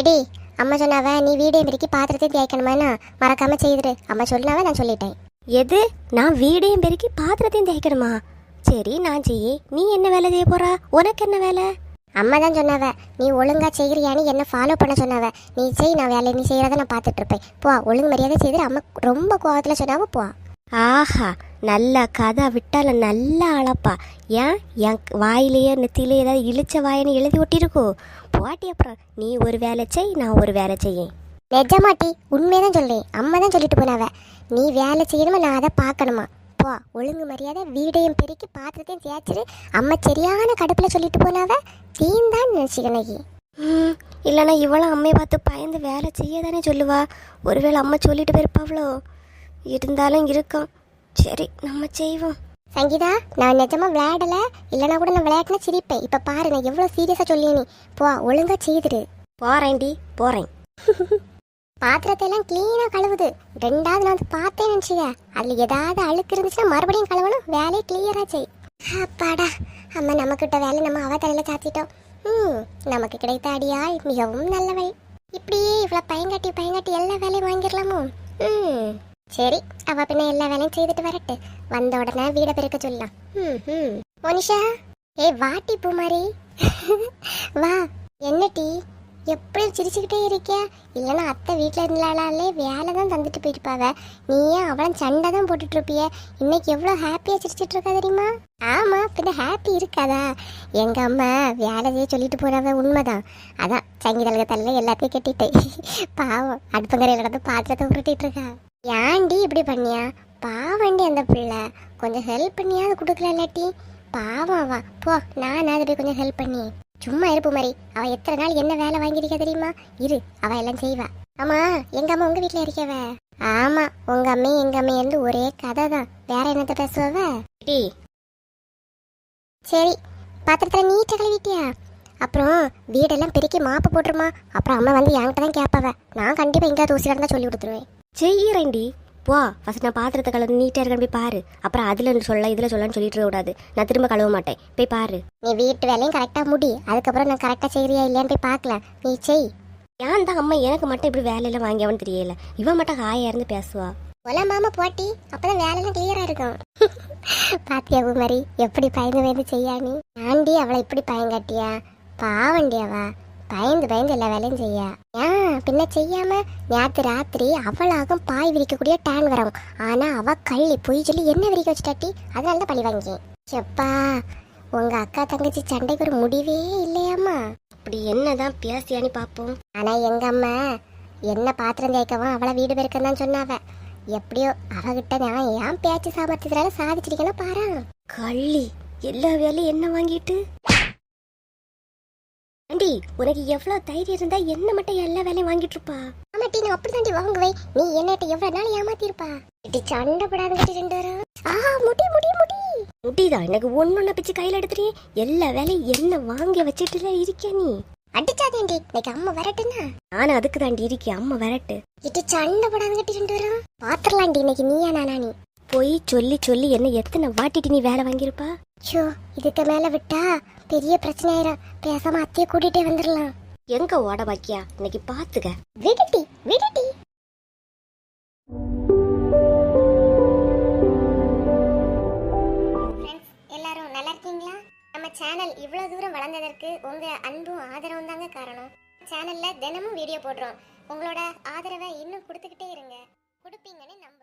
Eddy அம்மா சொன்னாவ நீ video பிரிக்கி பாத்திரத்தையும் தேய்க்கணுமானா மறக்காம செய்துரு. அம்மா சொன்னாவ நான் சொல்லிட்டேன். எது? நான் வீடையும் பெருக்கி பாத்திரத்தையும் தேய்க்கணுமா? சரி நான் செய்ய. நீ என்ன வேலை செய்ய போறா? உனக்கு என்ன வேலை? அம்மா தான் சொன்னாவ நீ ஒழுங்கா செய்கிறியான்னு என்ன ஃபாலோ பண்ண சொன்னாவ. நீ செய் நான் வேலையை நீ செய்யறத நான் பார்த்துட்டு இருப்பேன். போ ஒழுங்கு மரியாதை செய்து அம்மா ரொம்ப கோவத்துல சொன்னாவ போ. ஆஹா நல்ல கதை விட்டால நல்ல அளப்பா ஏன்? என் வாயிலேயே நெத்தியிலே ஏதாவது இழிச்ச வாயின்னு எழுதி ஒட்டியிருக்கோ போட்டி அப்புறம் நீ ஒரு வேலை செய் நான் ஒரு வேலை செய்யேன். நிஜமாட்டி உண்மையதான் சொல்றேன். அம்மா தான் சொல்லிட்டு போனாவ. நீ வேலை செய்யணுமா? நான் அதை பார்க்கணுமா? போ ஒழுங்கு மரியாதை வீடையும் பெருக்கி பாத்திரத்தையும் தேய்ச்சிரு. அம்மா சரியான கடுப்புல சொல்லிட்டு போனாவ. தீந்தான் நினைச்சுக்கணக்கி ம், இல்லைன்னா இவளும் அம்மையை பார்த்து பயந்து வேலை செய்ய தானே சொல்லுவா. ஒருவேளை அம்மா சொல்லிட்டு போயிருப்பாவளோ. இருந்தாலும் இருக்கும். சரி நம்ம செய்வோம். சங்கீதா நான் நிஜமா விளையாடல? இல்லைனா கூட நான் விளையாட்டுனா சிரிப்பேன். இப்ப பாரு நான் எவ்வளவு சீரியஸா சொல்லி நீ. போ ஒழுங்கா செய்துரு. போறேன்டி போறேன். பாத்திரத்தை எல்லாம் கிளீனா கழுவுது. ரெண்டாவது நான் வந்து பார்த்தேன்னு நினச்சிக்க. அதுல ஏதாவது அழுக்கு இருந்துச்சுன்னா மறுபடியும் கழுவணும். வேலையை கிளியரா செய். அப்பாடா அம்மா நமக்கிட்ட வேலை நம்ம அவ தலையில சாத்திட்டோம். ம் நமக்கு கிடைத்த அடியாய் மிகவும் நல்லவள். இப்படியே இவ்வளோ பயங்காட்டி பயங்காட்டி எல்லா வேலையும் வாங்கிடலாமோ? ம் சரி அவ பின்ன எல்லா வேலையும் செய்துட்டு வரட்டு. வந்த உடனே வீடை பெருக்க சொல்லலாம். ம் ம். மோனிஷா ஏய் வாட்டி பூமாரி. வா. என்ன டீ? எப்படி சிரிச்சுக்கிட்டே இருக்கிய? இல்லைன்னா அத்தை வீட்டில் இருந்தாலே வேலை தான் தந்துட்டு போயிருப்பாவ. நீ ஏன் அவளும் சண்டை தான் போட்டுட்டு இருப்பிய இன்னைக்கு எவ்வளோ ஹாப்பியாக சிரிச்சிட்டு இருக்கா தெரியுமா? ஆமாம் பின்ன ஹாப்பி இருக்காதா? எங்கள் அம்மா வேலை செய்ய சொல்லிட்டு போறவ உண்மைதான். அதான் சங்கீதழக தலையில் எல்லாத்தையும் கட்டிட்டேன். பாவம் அடுப்பங்கரையில் கிடந்து பாத்திரத்தை உருட்டிட்டு இருக்கா. ஏன்டி இப்படி பண்ணியா? பாவண்டி அந்த பிள்ளை. கொஞ்சம் ஹெல்ப் பண்ணியாவது கொடுக்கல இல்லாட்டி. பாவம் அவ. போ நான் போய் கொஞ்சம் ஹெல்ப் பண்ணி. சும்மா இருப்பு மாதிரி. அவ எத்தனை நாள் என்ன வேலை வாங்கியிருக்கா தெரியுமா? இரு அவ எல்லாம் செய்வா. ஆமா எங்க அம்மா உங்க வீட்ல இருக்கவ? ஆமா உங்க அம்மையும் எங்க அம்மையும் இருந்து ஒரே கதை தான் வேற என்னத்த பேசுவவ? சரி பாத்திரத்துல நீட்டா கழுவிட்டியா? அப்புறம் வீடெல்லாம் பெருக்கி மாப்பு போட்டுருமா. அப்புறம் அம்மா வந்து என்கிட்ட தான் கேட்பாவ நான் கண்டிப்பா எங்கேயாவது தூசி கிடந்தா சொல்லி கொடுத்துருவேன். செய்யறேன்டி. போ ஃபர்ஸ்ட் நான் பாத்திரத்தை கழுவு நீட்டாக இருக்கேன் போய் பாரு. அப்புறம் அதில் சொல்ல இதில் சொல்லன்னு சொல்லிட்டு கூடாது நான் திரும்ப கழுவ மாட்டேன். போய் பாரு. நீ வீட்டு வேலையும் கரெக்டா முடி. அதுக்கப்புறம் நான் கரெக்டா செய்யறியா இல்லையான்னு போய் பார்க்கலாம் நீ செய். ஏன் தான் அம்மா எனக்கு மட்டும் இப்படி வேலையெல்லாம் வாங்கியவன்னு தெரியல. இவன் மட்டும் ஹாயா இருந்து பேசுவா. ஒல மாமா போட்டி. அப்பதான் வேலையெல்லாம் கிளியரா இருக்கும். பாத்தியா மாதிரி எப்படி பயந்து பயந்து செய்யா நீ? ஆண்டி அவளை இப்படி பயங்காட்டியா? பாவண்டி அவ. பயந்து பயந்து எல்லா வேலையும் செய்யா. ஏன்? பின்ன செய்யாம நேற்று ராத்திரி அவளாகும் பாய் விரிக்கக்கூடிய டேன் வரும். ஆனா அவ கள்ளி பொய் சொல்லி என்ன விரிக்க வச்சுட்டாட்டி? அதனால தான் பழி வாங்கி செப்பா உங்க அக்கா தங்கச்சி சண்டைக்கு ஒரு முடிவே இல்லையாம்மா. இப்படி என்னதான் பேசியான்னு பார்ப்போம் ஆனா எங்க அம்மா என்ன பாத்திரம் தேய்க்கவும் அவளை வீடு பெருக்கன்னு சொன்னாவ. எப்படியோ அவகிட்ட நான் ஏன் பேச்சு சாமர்த்தியத்தினால சாதிச்சிருக்கேன்னா பாரு கள்ளி எல்லா வேலையும் என்ன வாங்கிட்டு? உனக்கு எவ்வளவு தைரியம் இருந்தா என்ன மட்டும் எல்லா வேலையும் வாங்கிட்டு இருப்பா? ஆமாட்டி நான் அப்படிதாண்டி வாங்குவேன் நீ என்னட்ட எவ்வளவு நாள் ஏமாத்திருப்பா? இட்டி சண்டை போடாதுங்கிட்டு ரெண்டு வரும் ஆ முடி முடி முடி. முடியுதா? எனக்கு ஒன்னொன்னு பிச்சு கையில எடுத்துறியே எல்லா வேலையும் என்ன வாங்கி வச்சுட்டுல இருக்கியா நீ? அடிச்சாதேண்டி இன்னைக்கு அம்மா வரட்டுன்னா நானும் அதுக்கு தாண்டி இருக்கேன். அம்மா வரட்டு. இட்டி சண்டை போடாதுங்கிட்டு ரெண்டு வரும் பாத்திரலாண்டி இன்னைக்கு நீயா நானா நீ? போய் சொல்லி சொல்லி என்ன எத்தனை வாட்டிட்டு நீ வேலை வாங்கியிருப்பா? ஷோ இதுக்கு மேல விட்டா பெரிய பிரச்சனை ஆயிரும் பேசாம அத்தைய கூட்டிட்டே வந்துடலாம். எங்க ஓட பாக்கியா? இன்னைக்கு பாத்துக்க. விடுட்டி விடுட்டி எல்லாரும் நல்லா இருக்கீங்களா? நம்ம சேனல் இவ்வளோ தூரம் வளர்ந்ததற்கு உங்கள் அன்பும் ஆதரவும் தாங்க காரணம். சேனலில் தினமும் வீடியோ போடுறோம். உங்களோட ஆதரவை இன்னும் கொடுத்துக்கிட்டே இருங்க. கொடுப்பீங்கன்னு நம்ப